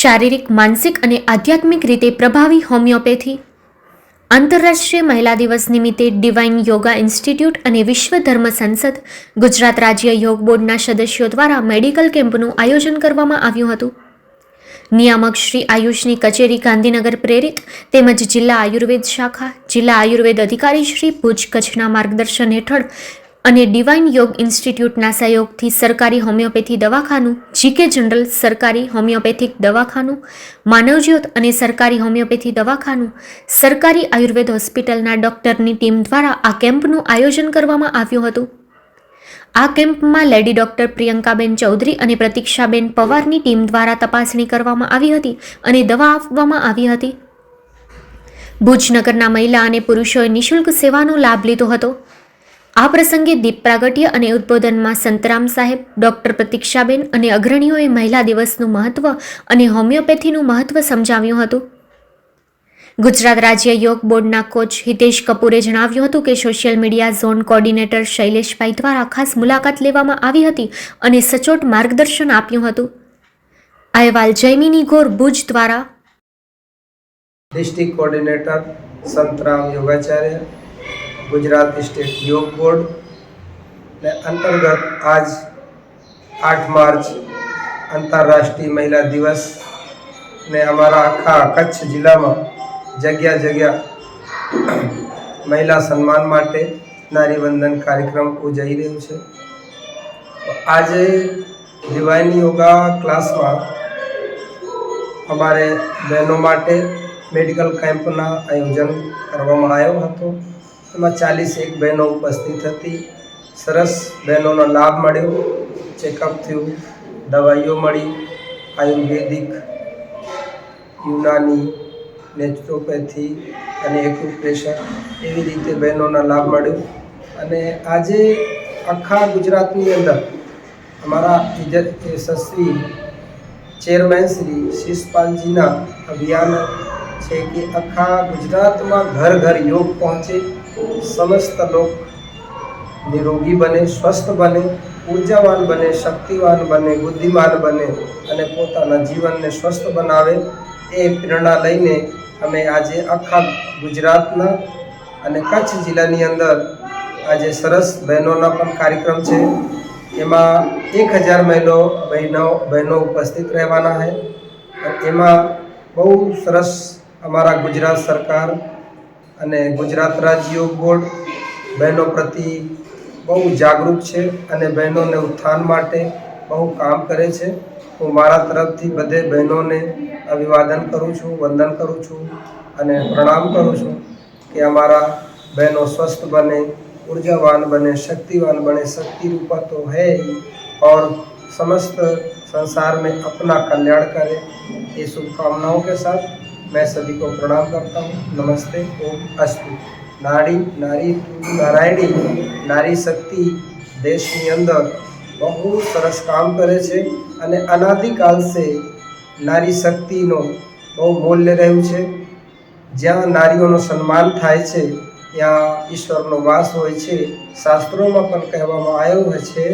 શારીરિક, માનસિક અને આધ્યાત્મિક રીતે પ્રભાવી હોમિયોપેથી. આંતરરાષ્ટ્રીય મહિલા દિવસ નિમિત્તે ડિવાઇન યોગા ઇન્સ્ટિટ્યૂટ અને વિશ્વ ધર્મ સંસદ, ગુજરાત રાજ્ય યોગ બોર્ડના સદસ્યો દ્વારા મેડિકલ કેમ્પનું આયોજન કરવામાં આવ્યું હતું. નિયામક શ્રી આયુષની કચેરી ગાંધીનગર પ્રેરિત તેમજ જિલ્લા આયુર્વેદ શાખા, જિલ્લા આયુર્વેદ અધિકારી શ્રી ભુજ કચ્છના માર્ગદર્શન હેઠળ અને ડિવાઇન યોગ ઇન્સ્ટિટ્યૂટના સહયોગથી સરકારી હોમિયોપેથી દવાખાનું જીકે જનરલ સરકારી હોમિયોપેથિક દવાખાનું, માનવજ્યોત અને સરકારી હોમિયોપેથી દવાખાનું, સરકારી આયુર્વેદ હોસ્પિટલના ડૉક્ટરની ટીમ દ્વારા આ કેમ્પનું આયોજન કરવામાં આવ્યું હતું. આ કેમ્પમાં લેડી ડોક્ટર પ્રિયંકાબેન ચૌધરી અને પ્રતીક્ષાબેન પવારની ટીમ દ્વારા તપાસણી કરવામાં આવી હતી અને દવા આપવામાં આવી હતી. ભુજનગરના મહિલા અને પુરુષોએ નિઃશુલ્ક સેવાનો લાભ લીધો હતો. આ પ્રસંગે દીપ પ્રાગટ્ય અને ઉદ્બોધનમાં સંતરામ સાહેબ, ડોક્ટર પ્રતીક્ષાબેન અને અગ્રણીઓએ મહિલા દિવસનું મહત્વ અને હોમિયોપેથીનું મહત્વ સમજાવ્યું હતું. ગુજરાત રાજ્ય યોગ બોર્ડના કોચ હિતેશ કપૂરે જણાવ્યું હતું કે સોશિયલ મીડિયા ઝોન કોર્ડિનેટર શૈલેષભાઈ દ્વારા ખાસ મુલાકાત લેવામાં આવી હતી અને સચોટ માર્ગદર્શન આપ્યું હતું. અહેવાલ જયમિની ગોર ભુજ દ્વારા. ડિસ્ટ્રિક્ટ કોર્ડિનેટર સંતરામ યોગાચાર્ય ગુજરાત સ્ટેટ યોગ બોર્ડ ને અંતર્ગત આજ આઠ માર્ચ આંતરરાષ્ટ્રીય મહિલા દિવસ ને અમારા આખા કચ્છ જિલ્લામાં જગ્યા જગ્યા મહિલા સન્માન માટે નારી કાર્યક્રમ ઉજાઈ રહ્યું છે. આજે ડિવાઇન યોગા ક્લાસમાં અમારે બહેનો માટે મેડિકલ કેમ્પના આયોજન કરવામાં આવ્યો હતો. એમાં ચાલીસ એક બહેનો ઉપસ્થિત હતી. સરસ બહેનોનો લાભ મળ્યો. ચેકઅપ થયું. દવાઈઓ મળી. આયુર્વેદિક, યુનાની નેચરોપેથી અને એક્યુપ્રેશર એવી રીતે બહેનોના લાભ મળ્યો. અને આજે આખા ગુજરાતની અંદર અમારા સશ્રી ચેરમેન શ્રી શિષપાલજીના અભિયાન છે કે આખા ગુજરાતમાં ઘર ઘર યોગ પહોંચે. સમસ્ત લોક નિરોગી બને, સ્વસ્થ બને, ઉર્જાવાન બને, શક્તિવાન બને, બુદ્ધિમાન બને અને પોતાના જીવનને સ્વસ્થ બનાવે એ પ્રેરણા લઈને અમે આજે આખા ગુજરાતના અને કચ્છ જિલ્લાની અંદર આજે સરસ બહેનોના પણ કાર્યક્રમ છે. એમાં એક હજાર મહિલો બહેનો બહેનો ઉપસ્થિત રહેવાના છે. એમાં બહુ સરસ અમારા ગુજરાત સરકાર અને ગુજરાત રાજ્ય યોગ બોર્ડ બહેનો પ્રતિ બહુ જાગૃત છે અને બહેનોને ઉત્થાન માટે બહુ કામ કરે છે હું મારા તરફથી બધે બહેનોને અભિવાદન કરું છું વંદન કરું છું અને પ્રણામ કરું છું કે અમારા બહેનો સ્વસ્થ બને ऊर्जावान बने शक्तिवान बने शक्ति रूपा तो है ही और समस्त संसार में अपना कल्याण करे ये शुभकामनाओं के साथ मैं सभी को प्रणाम करता हूँ नमस्ते ओम अस्तु नारी नारी तू નારાયણી નારી શક્તિ દેશની અંદર બહુ સરસ કામ કરે છે અને અનાદિકાલ સે નારી શક્તિનો બહુ મૂલ્ય રહ્યું છે જ્યાં નારીઓનું સન્માન થાય છે ત્યાં ઈશ્વરનો વાસ હોય છે શાસ્ત્રોમાં પણ કહેવામાં આવ્યો હોય છે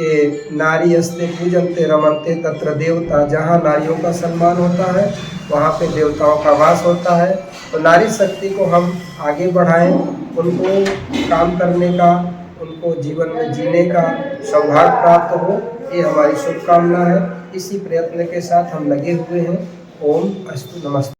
कि नारी अस्ते पूजनते रमनते तत्र देवता, जहाँ नारियों का सम्मान होता है, वहाँ पे देवताओं का वास होता है। तो नारी शक्ति को हम आगे बढ़ाएँ, उनको काम करने का, उनको जीवन में जीने का सौभाग्य प्राप्त हो, ये हमारी शुभकामना है। इसी प्रयत्न के साथ हम लगे हुए हैं। ओम अस्तु नमस्ते।